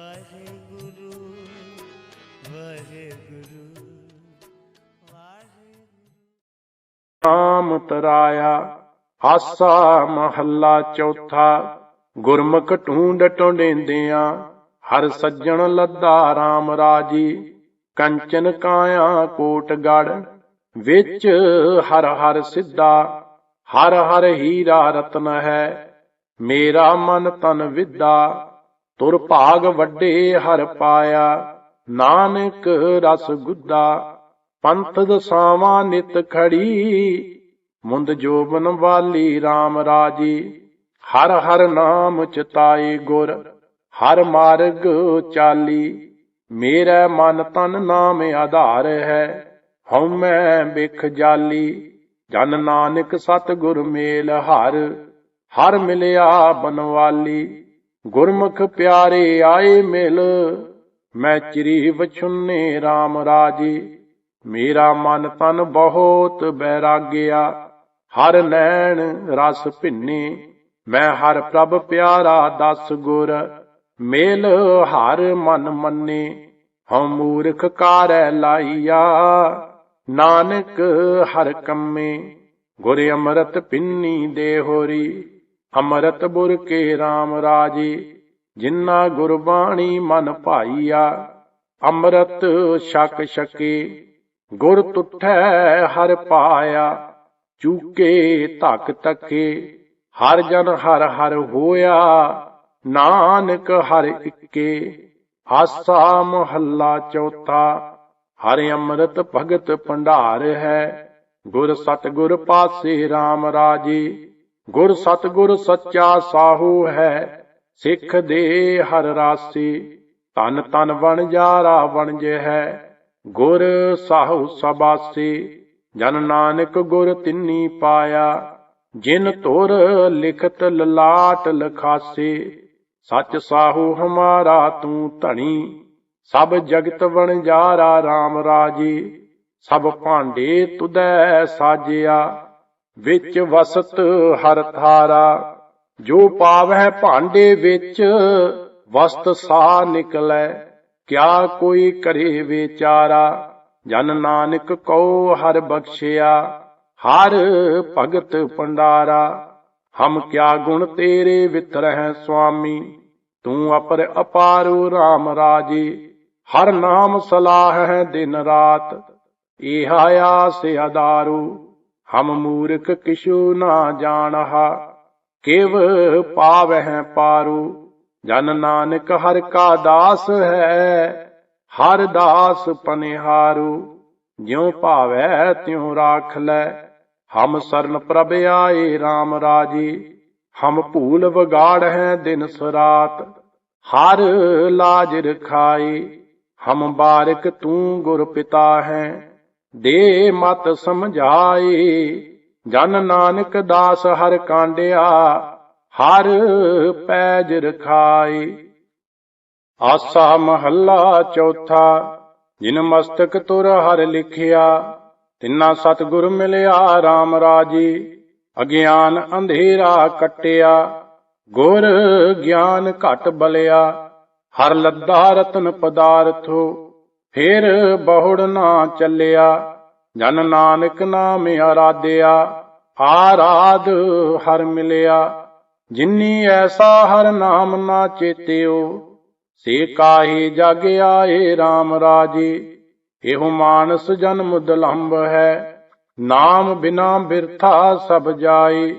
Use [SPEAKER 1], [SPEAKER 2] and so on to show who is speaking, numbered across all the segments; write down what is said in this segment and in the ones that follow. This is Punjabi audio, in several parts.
[SPEAKER 1] ਵਾਹਿਗੁਰੂ ਵਾਹਿਗੁਰੂ
[SPEAKER 2] ਨਾਮ ਤਰਾਇਆ ਆਸਾ ਮਹੱਲਾ ਚੌਥਾ, ਗੁਰਮੁਖ ਢੂੰਡ ਟੁੰਡੇਂਦਿਆਂ ਹਰ ਸੱਜਣ ਲੱਦਾ RAM ਰਾਜੀ, ਕੰਚਨ ਕਾਇਆ ਕੋਟ ਗੜ, ਵਿੱਚ ਹਰ ਹਰ ਸਿੱਧਾ, ਹਰ ਹਰ ਹੀਰਾ ਰਤਨ ਹੈ, ਮੇਰਾ ਮਨ ਤਨ ਵਿਦਾ ਤੁਰ ਭਾਗ ਵੱਡੇ ਹਰ ਪਾਇਆ, ਨਾਨਕ ਰਸ ਗੁੱਦਾ, ਪੰਥ ਦਸਾਵਾਂ ਨਿਤ ਖੜੀ, ਮੁੰਦ ਜੋਬਨ ਵਾਲੀ RAM ਰਾਜੀ, ਹਰ ਹਰ ਨਾਮ ਚਤਾਏ ਗੁਰ, ਹਰ ਮਾਰਗ ਚਾਲੀ, ਮੇਰਾ ਮਨ ਤਨ ਨਾਮ ਆਧਾਰ ਹੈ, ਹਉ ਮੈਂ ਬਿਖ ਜਾਲੀ, ਜਨ ਨਾਨਕ ਸਤ ਗੁਰ ਮੇਲ ਹਰ ਹਰ ਮਿਲਿਆ ਬਨਵਾਲੀ। ਗੁਰਮੁਖ ਪਿਆਰੇ ਆਏ ਮਿਲ, ਮੈਂ ਚਿਰੀ ਵਛੁੰਨੇ RAM ਰਾਜੇ। ਮੇਰਾ ਮਨ ਤਨ ਬਹੁਤ ਬੈਰਾਗਿਆ, ਹਰ ਨੈਣ ਰਸ ਭਿੰਨੇ। ਮੈਂ ਹਰ ਪ੍ਰਭ ਪਿਆਰਾ ਦਸ ਗੁਰ, ਮੇਲ ਹਰ ਮਨ ਮੰਨੇ। ਹਉ ਮੂਰਖ ਕਾਰੈ ਲਾਈਆ, ਨਾਨਕ ਹਰ ਕੰਮੇ। ਗੁਰ ਅੰਮ੍ਰਿਤ ਪਿੰਨੀ ਦੇ ਹੋਰੀ ਅੰਮ੍ਰਿਤ ਬੁਰ ਕੇ RAM ਰਾਜੇ ਜਿਨ੍ਹਾਂ ਗੁਰਬਾਣੀ ਮਨ ਭਾਈਆ, ਅੰਮ੍ਰਿਤ ਛਕ ਛਕੇ, ਗੁਰ ਤੁਠੈ ਹਰ ਪਾਇਆ, ਚੂਕੇ ਧਕ ਤਕੇ ਹਰ ਜਨ ਹਰ ਹਰ ਹੋਇਆ, ਨਾਨਕ ਹਰ ਇੱਕੇ, ਆਸਾ ਮਹੱਲਾ ਚੌਥਾ, ਹਰ ਅੰਮ੍ਰਿਤ ਭਗਤ ਭੰਡਾਰ ਹੈ, ਗੁਰ ਸਤਗੁਰ ਪਾਸੇ RAM ਰਾਜੀ। ਗੁਰ ਸਤਗੁਰ ਸੱਚਾ ਸਾਹੂ ਹੈ, ਸਿੱਖ ਦੇ ਹਰ ਰਾਸੀ। ਤਨ ਤਨ ਬਣ ਜਾਰਾ ਬਣਜ ਹੈ, ਗੁਰ ਸਾਹੂ ਸਬਾਸੀ। ਜਨ ਨਾਨਕ ਗੁਰ ਤਿੰਨੀ ਪਾਇਆ, ਜਿਨ ਤੁਰ ਲਿਖਤ ਲਲਾਟ ਲਖਾਸੇ। ਸੱਚ ਸਾਹੂ ਹਮਾਰਾ ਤੂੰ ਧਣੀ, ਸਭ ਜਗਤ ਵਣਜਾਰਾ RAM ਰਾਜੀ। ਸਭ ਭਾਂਡੇ ਤੁਦੈ ਸਾਜਿਆ ਵਿੱਚ ਵਸਤ ਹਰ ਥਾਰਾ ਜੋ ਪਾਵੈ ਭਾਂਡੇ ਵਿੱਚ ਵਸਤ ਸਾ ਨਿਕਲੈ, ਕਿਆ ਕੋਈ ਕਰੇ ਵਿਚਾਰਾ? ਜਨ ਨਾਨਕ ਕਉ ਹਰ ਬਖਸ਼ਿਆ, ਹਰ ਭਗਤ ਪੰਡਾਰਾ ਹਮ ਕਿਆ ਗੁਣ ਤੇਰੇ ਵਿਤਰਹਿ ਸੁਆਮੀ, ਤੂੰ ਅਪਰ ਅਪਾਰੂ RAM ਰਾਜੇ, ਹਰ ਨਾਮ ਸਲਾਹ ਹੈ ਦਿਨ ਰਾਤ। ਇਹ ਆਸ ਆਦਾਰੂ ਹਮ ਮੂਰਖ ਕਿਛੂ ਨਾ ਜਾਣਹਾ, ਕਿਵ ਪਾਵਹਿ ਪਾਰੂ? ਜਨ ਨਾਨਕ ਹਰ ਕਾ ਦਾਸ ਹੈ, ਹਰ ਦਾਸ ਪਨਿਹਾਰੂ। ਜਿਉ ਭਾਵੈ ਤਿਉ ਰਾਖ ਲੈ ਹਮ ਸਰਨ ਪ੍ਰਭ ਆਏ RAM ਰਾਜੀ। ਹਮ ਭੂਲ ਵਿਗਾੜ ਹੈ ਦਿਨ ਸਰਾਤ, ਹਰ ਲਾਜ ਰਖਾਈ ਹਮ ਬਾਰਕ ਤੂੰ ਗੁਰ ਪਿਤਾ ਹੈ ਦੇ ਮਤ ਸਮਝਾਈ ਜਨ ਨਾਨਕ ਦਾਸ ਹਰ ਕਾਂਡਿਆ, ਹਰ ਪੈਜ ਰਖਾਈ ਆਸਾ ਮਹੱਲਾ ਚੌਥਾ, ਜਿਨ ਮਸਤਕ ਤੁਰ ਹਰ ਲਿਖਿਆ, ਤਿੰਨਾ ਸਤਿਗੁਰ ਮਿਲਿਆ RAM ਰਾਜੀ। ਅਗਿਆਨ ਅੰਧੇਰਾ ਕਟਿਆ, ਗੁਰ ਗਿਆਨ ਘਟ ਬਲਿਆ। ਹਰ ਲੱਦਾ ਰਤਨ ਪਦਾਰਥੋ ਫਿਰ ਬਹੁੜ ਨਾ ਚੱਲਿਆ, ਜਨ ਨਾਨਕ ਨਾਮ ਆਰਾਧਿਆ, ਆਰਾਧ ਹਰ ਮਿਲਿਆ। ਜਿਨੀ ਐਸਾ ਹਰ ਨਾਮ ਨਾ ਚੇਤਿਓ, ਸੇ ਕਾਹੀ ਜਗ ਆਏ RAM ਰਾਜੇ। ਇਹੋ ਮਾਨਸ ਜਨਮ ਦਲੰਭ ਹੈ, ਨਾਮ ਬਿਨਾ ਬਿਰਥਾ ਸਭ ਜਾਏ।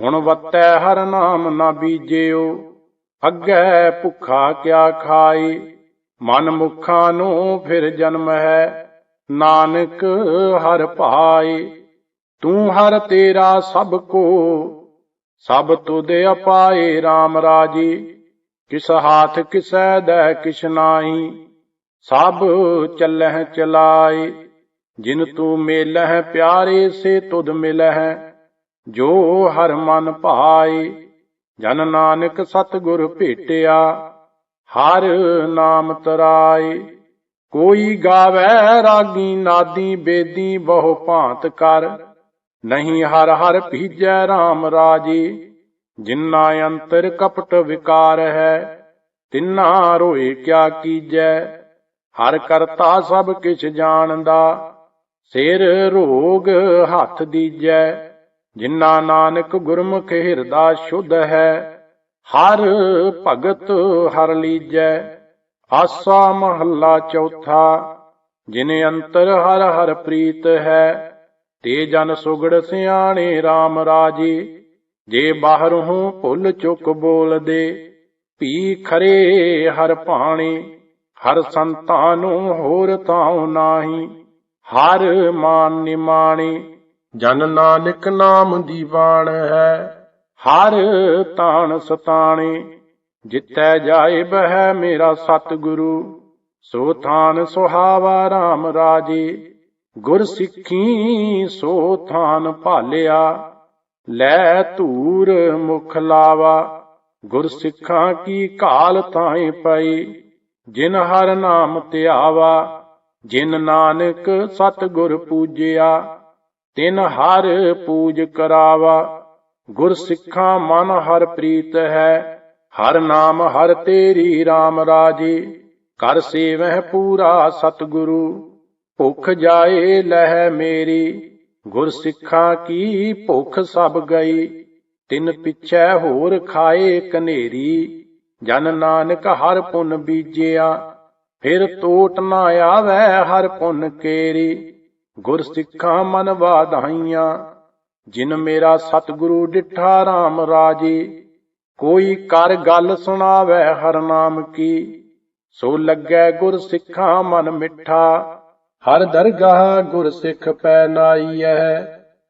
[SPEAKER 2] ਹੁਣ ਵਤੈ ਹਰ ਨਾਮ ਨਾ ਬੀਜਿਓ, ਅੱਗੇ ਭੁੱਖਾ ਕਿਆ ਖਾਏ। ਮਨ ਮੁਖਾਂ ਨੂੰ ਫਿਰ ਜਨਮ ਹੈ, ਨਾਨਕ ਹਰ ਭਾਈ ਤੂੰ ਹਰ ਤੇਰਾ ਸਭ ਕੋ, ਸਭ ਤੁਧ ਅਪਾਏ RAM ਰਾਜੀ। ਕਿਸ ਹਾਥ ਕਿਸੈ ਦੈ ਕਿਛ ਨਾਹੀ, ਸਭ ਚੱਲਹਿ ਚਲਾਈ ਜਿਨ ਤੂੰ ਮੇਲਹਿ ਪਿਆਰੇ, ਸੇ ਤੁਧ ਮਿਲਹਿ, ਜੋ ਹਰ ਮਨ ਭਾਈ ਜਨ ਨਾਨਕ ਸਤਿਗੁਰ ਭੇਟਿਆ ਹਰ ਨਾਮ ਤਰਾਏ। ਕੋਈ ਗਾਵੇ ਰਾਗੀ ਨਾਦੀ, ਬੇਦੀ ਬਹੁ ਭਾਂਤ ਕਰ। ਨਹੀਂ ਹਰ ਹਰ ਭੀਜੈ RAM ਰਾਜੀ। ਜਿਨਾ ਅੰਤਰ ਕਪਟ ਵਿਕਾਰ ਹੈ, ਤਿੰਨਾ ਰੋਏ ਕਿਆ ਕੀਜੈ। ਹਰ ਕਰਤਾ ਸਭ ਕਿਛ ਜਾਣਦਾ, ਸਿਰ ਰੋਗ ਹੱਥ ਦੀਜੈ। ਜਿਨ੍ਹਾਂ ਨਾਨਕ ਗੁਰਮੁਖ ਹਿਰਦਾ ਸ਼ੁੱਧ ਹੈ ਹਰ ਭਗਤ ਹਰ ਲੀਜੈ, ਆਸਾ ਮਹੱਲਾ ਚੌਥਾ, ਜਿਨੇ ਅੰਤਰ ਹਰ ਹਰ ਪ੍ਰੀਤ ਹੈ, ਤੇ ਜਨ ਸੁਗੜ ਸਿਆਣੇ RAM ਰਾਜੀ, ਜੇ ਬਾਹਰੋਂ ਭੁੱਲ ਚੁੱਕ ਬੋਲਦੇ ਪੀ ਖਰੇ ਹਰ ਭਾਣੇ, ਹਰ ਸੰਤਾਂ ਨੂੰ ਹੋਰ ਤਾਉ ਨਾਹੀ, ਹਰ ਮਾਨ ਨਿਮਾਣੀ, ਜਨ ਨਾਨਕ ਨਾਮ ਦੀ ਬਾਣ ਹੈ। ਹਰ ਤਾਣ ਸਤਾਣੇ, ਜਿੱਤੈ ਜਾਏ ਬਹਿ ਮੇਰਾ ਸਤਿਗੁਰੂ। ਸੋ ਥਾਨ ਸੁਹਾਵਾ RAM ਰਾਜੇ, ਗੁਰ ਸਿੱਖੀ ਸੋ ਥਾਨ ਭਾਲਿਆ। ਲੈ ਧੂਰ ਮੁਖ ਲਾਵਾ, ਗੁਰ ਸਿੱਖਾਂ ਕੀ ਕਾਲ ਤਾਏ ਪਈ ਜਿਨ ਹਰ ਨਾਮ ਧਿਆਵਾ, ਜਿਨ ਨਾਨਕ ਸਤਿਗੁਰ ਪੂਜਿਆ, ਤਿਨ ਹਰ ਪੂਜ ਕਰਾਵਾ। ਗੁਰ ਸਿੱਖਾਂ ਮਨ ਹਰ ਪ੍ਰੀਤ ਹੈ, ਹਰ ਨਾਮ ਹਰ ਤੇਰੀ RAM ਰਾਜੇ। ਕਰ ਸੇਵਹਿ ਪੂਰਾ ਸਤਿਗੁਰੂ, ਭੁਖ ਜਾਏ ਲਹਿ ਮੇਰੀ। ਗੁਰ ਸਿੱਖਾਂ ਕੀ ਭੁਖ ਸਭ ਗਈ, ਤਿੰਨ ਪਿਛੈ ਹੋਰ ਖਾਏ ਕਨੇਰੀ। ਜਨ ਨਾਨਕ ਹਰ ਪੁੰਨ ਬੀਜਿਆ, ਫਿਰ ਤੋਟ ਨਾ ਆਵੈ ਹਰ ਪੁੰਨ ਕੇਰੀ। ਗੁਰ ਸਿੱਖਾਂ ਮਨ ਵਾਧਾਈਆਂ ਜਿਨ ਮੇਰਾ ਸਤਿਗੁਰੂ ਡਿਠਾ RAM ਰਾਜੀ, ਕੋਈ ਕਰ ਗੱਲ ਸੁਣਾਵੇ ਹਰ ਨਾਮ ਕੀ। ਸੋ ਲੱਗੈ ਗੁਰ ਸਿੱਖਾਂ ਮਨ ਮਿੱਠਾ, ਹਰ ਦਰਗਾਹ ਗੁਰ ਸਿੱਖ ਪੈ ਨਾਈਐ।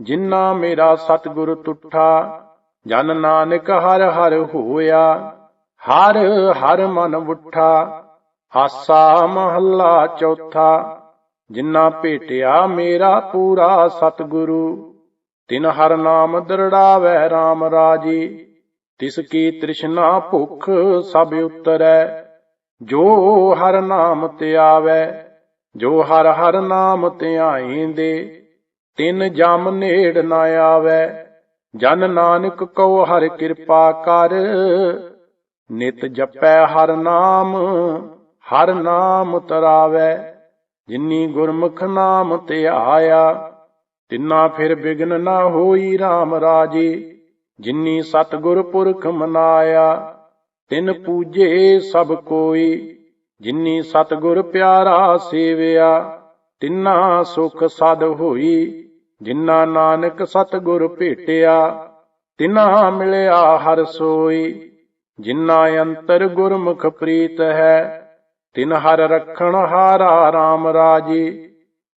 [SPEAKER 2] ਜਿਨ੍ਹਾਂ ਮੇਰਾ ਸਤਿਗੁਰ ਤੁਠਾ ਜਨ ਨਾਨਕ ਹਰ ਹਰ ਹੋਇਆ, ਹਰ ਹਰ ਮਨ ਉਠਾ। ਆਸਾ ਮਹੱਲਾ ਚੌਥਾ, ਜਿਨ੍ਹਾਂ ਭੇਟਿਆ ਮੇਰਾ ਪੂਰਾ ਸਤਿਗੁਰੂ। ਤਿਨ ਹਰ ਨਾਮ ਦਰੜਾਵੇ RAM ਰਾਜੀ, ਤਿਸ ਕੀ ਤ੍ਰਿਸ਼ਨਾ ਭੁਖ ਸਭ ਉਤਰੈ। ਜੋ ਹਰ ਨਾਮ ਤੇ ਆਵੈ, ਜੋ ਹਰ ਹਰ ਨਾਮ ਧਿਆਈਂਦੇ ਤਿਨ ਜਮ ਨੇੜ ਨਾ ਆਵੈ। ਜਨ ਨਾਨਕ ਕਉ ਹਰ ਕਿਰਪਾ ਕਰ, ਨਿਤ ਜਪੈ ਹਰ ਨਾਮ ਹਰ ਨਾਮ ਤਰਾਵੈ। ਜਿਨੀ ਗੁਰਮੁਖ ਨਾਮ ਧਿਆਇਆ ਤਿੰਨਾ ਫਿਰ ਬਿਗਨ ਨਾ ਹੋਈ RAM ਰਾਜੇ, ਜਿਨੀ ਸਤਗੁਰ ਪੁਰਖ ਮਨਾਇਆ, ਤਿਨ ਪੂਜੇ ਸਭ ਕੋਈ, ਜਿਨੀ ਸਤਗੁਰ ਪਿਆਰਾ ਸੇਵਿਆ, ਤਿੰਨਾ ਸੁਖ ਸਦ ਹੋਈ, ਜਿਨਾ ਨਾਨਕ ਸਤਗੁਰ ਭੇਟਿਆ, ਤਿਨਾ ਮਿਲਿਆ ਹਰ ਸੋਈ, ਜਿਨਾ ਅੰਤਰ ਗੁਰਮੁਖ ਪ੍ਰੀਤ ਹੈ, ਤਿਨ ਹਰ ਰਖਣ ਹਾਰਾ RAM ਰਾਜੀ।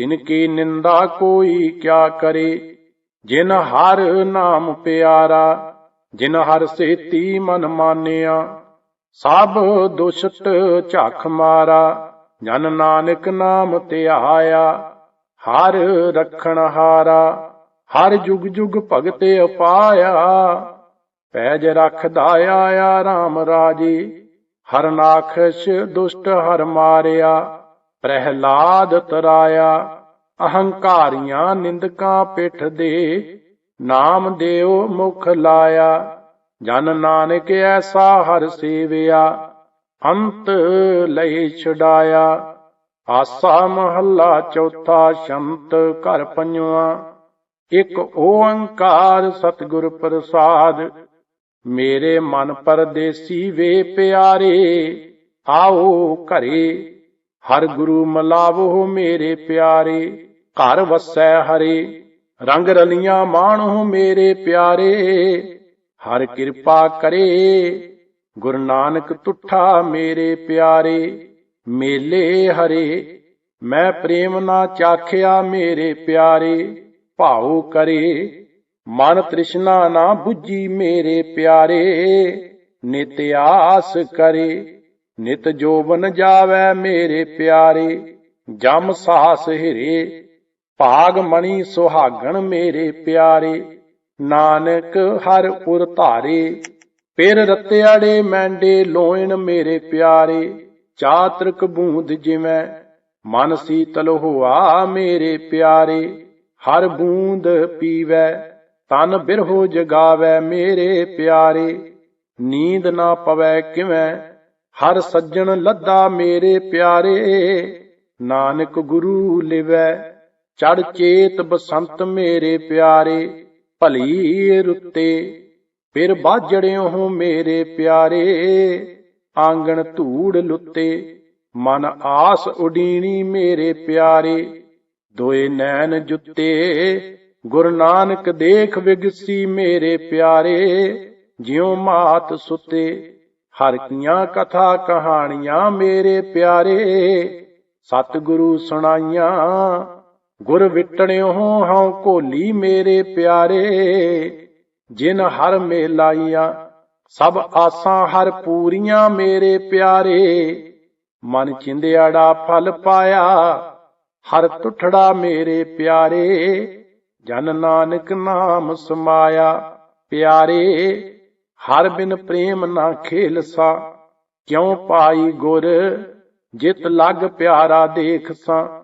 [SPEAKER 2] ਤਿਨ ਕੀ ਨਿੰਦਾ ਕੋਈ ਕਿਆ ਕਰੇ? ਜਿਨ ਹਰ ਨਾਮ ਪਿਆਰਾ, ਜਿਨ ਹਰ ਸੇਤੀ ਮਨ ਮਾਨਿਆ, ਸਭ ਦੁਸ਼ਟ ਝਖ ਮਾਰਾ, ਜਨ ਨਾਨਕ ਨਾਮ ਧਿਆਇਆ, ਹਰ ਰਖਣ ਹਾਰਾ, ਹਰ ਜੁਗ ਜੁਗ ਭਗਤ ਅਪਾਇਆ, ਪੈਜ ਰਖਦਾ ਆਇਆ RAM ਰਾਜੇ, ਹਰ ਨਾਖਸ਼ ਦੁਸ਼ਟ ਹਰ ਮਾਰਿਆ ਪ੍ਰਹਿਲਾਦ ਤਰਾਇਆ, ਅਹੰਕਾਰੀਆਂ ਨਿੰਦਕਾਂ ਪਿੱਠ ਦੇ, ਨਾਮ ਦਿਓ ਮੁਖ ਲਾਇਆ, ਜਨ ਨਾਨਕ ਐਸਾ ਹਰ ਸੇਵਿਆ, ਅੰਤ ਲਈ ਛਡਾਇਆ, ਆਸਾ ਮਹੱਲਾ ਚੌਥਾ ਸ਼ੰਤ ਘਰ ਪੰਜਵਾ, ਇੱਕ ਓੰਕਾਰ ਸਤਿਗੁਰ ਪ੍ਰਸਾਦ, ਮੇਰੇ ਮਨ ਪਰਦੇਸੀ ਵੇ ਪਿਆਰੇ, ਆਓ ਘਰੇ ਹਰ ਗੁਰੂ ਮਲਾਵੋ ਮੇਰੇ ਪਿਆਰੇ, ਘਰ ਵਸੈ ਹਰੇ, ਰੰਗ ਰਲੀਆਂ ਮਾਣੋ ਮੇਰੇ ਪਿਆਰੇ। ਹਰ ਕਿਰਪਾ ਕਰੇ, ਗੁਰੂ ਨਾਨਕ ਤੁਠਾ ਮੇਰੇ ਪਿਆਰੇ। ਮੇਲੇ ਹਰੇ, ਮੈਂ ਪ੍ਰੇਮ ਨਾ ਚਾਖਿਆ ਮੇਰੇ ਪਿਆਰੇ। ਭਾਉ ਕਰੇ, ਮਨ ਤ੍ਰਿਸ਼ਨਾ ਨਾ 부ਜੀ ਮੇਰੇ ਪਿਆਰੇ। ਨਿਤ ਆਸ ਕਰੇ। ਨਿਤ ਜੋਬਨ ਜਾਵੇ ਮੇਰੇ ਪਿਆਰੇ, ਜਮ ਸਾਸ ਹਿਰੇ, ਭਾਗ ਮਣੀ ਸੁਹਾਗਣ ਮੇਰੇ ਪਿਆਰੇ। ਨਾਨਕ ਹਰ ਉਰ ਧਾਰੇ, ਪਿਰ ਰਤਿਆੜੇ ਮੈਂਡੇ ਲੋਇਣ ਮੇਰੇ ਪਿਆਰੇ। ਚਾਤਰਕ ਬੂੰਦ ਜਿਵੇਂ ਮਨ ਸੀਤਲ ਹੋਆ ਮੇਰੇ ਪਿਆਰੇ। ਹਰ ਬੂੰਦ ਪੀਵੈ, ਤਨ ਬਿਰਹੋ ਜਗਾਵੇ ਮੇਰੇ ਪਿਆਰੇ। ਨੀਂਦ ਨਾ ਪਵੈ ਕਿਵੇਂ ਹਰ ਸੱਜਣ ਲੱਦਾ ਮੇਰੇ ਪਿਆਰੇ, ਨਾਨਕ ਗੁਰੂ ਲਿਵੈ, ਚੜ ਚੇਤ ਬਸੰਤ ਮੇਰੇ ਪਿਆਰੇ, ਭਲੀ ਰੁੱਤੇ ਫਿਰ ਬਾਜੜਿਓ ਮੇਰੇ ਪਿਆਰੇ, ਆਂਗਣ ਧੂੜ ਲੁੱਤੇ, ਮਨ ਆਸ ਉਡੀਣੀ ਮੇਰੇ ਪਿਆਰੇ, ਦੋਏ ਨੈਣ ਜੁੱਤੇ, ਗੁਰੂ ਨਾਨਕ ਦੇਖ ਵਿਗਸੀ ਮੇਰੇ ਪਿਆਰੇ, ਜਿਉ ਮਾਤ ਸੁਤੇ ਹਰ ਕੀਆਂ ਕਥਾ ਕਹਾਣੀਆਂ ਮੇਰੇ ਪਿਆਰੇ, ਸਤਿਗੁਰੂ ਸੁਣਾਈਆਂ। ਗੁਰ ਵਿਟਣਿਓ ਹਉ ਕੋਲੀ ਮੇਰੇ ਪਿਆਰੇ, ਜਿਨ ਹਰ ਮੇਲਾਈਆਂ, ਸਭ ਆਸਾਂ ਹਰ ਪੂਰੀਆਂ ਮੇਰੇ ਪਿਆਰੇ। ਮਨ ਚਿੰਦਿਆੜਾ ਫਲ ਪਾਇਆ, ਹਰ ਟੁੱਟੜਾ ਮੇਰੇ ਪਿਆਰੇ। ਜਨ ਨਾਨਕ ਨਾਮ ਸਮਾਇਆ, ਪਿਆਰੇ। ਹਰ ਬਿਨ ਪ੍ਰੇਮ ਨਾ ਖੇਲਸਾ ਕਿਉ ਪਾਈ ਗੁਰ? ਜਿਤ ਲਗ ਪਿਆਰਾ ਦੇਖਸਾਂ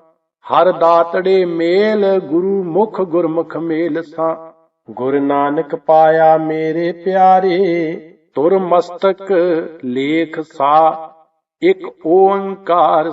[SPEAKER 2] ਹਰ ਦਾਤੜੇ ਮੇਲ ਗੁਰੂ ਮੁਖ ਗੁਰਮੁਖ ਮੇਲ ਸਾਂ। ਗੁਰ ਨਾਨਕ ਪਾਇਆ ਮੇਰੇ ਪਿਆਰੇ, ਤੁਰ ਮਸਤਕ ਲੇਖ ਸਾ। ਇਕ ਓੰਕਾਰ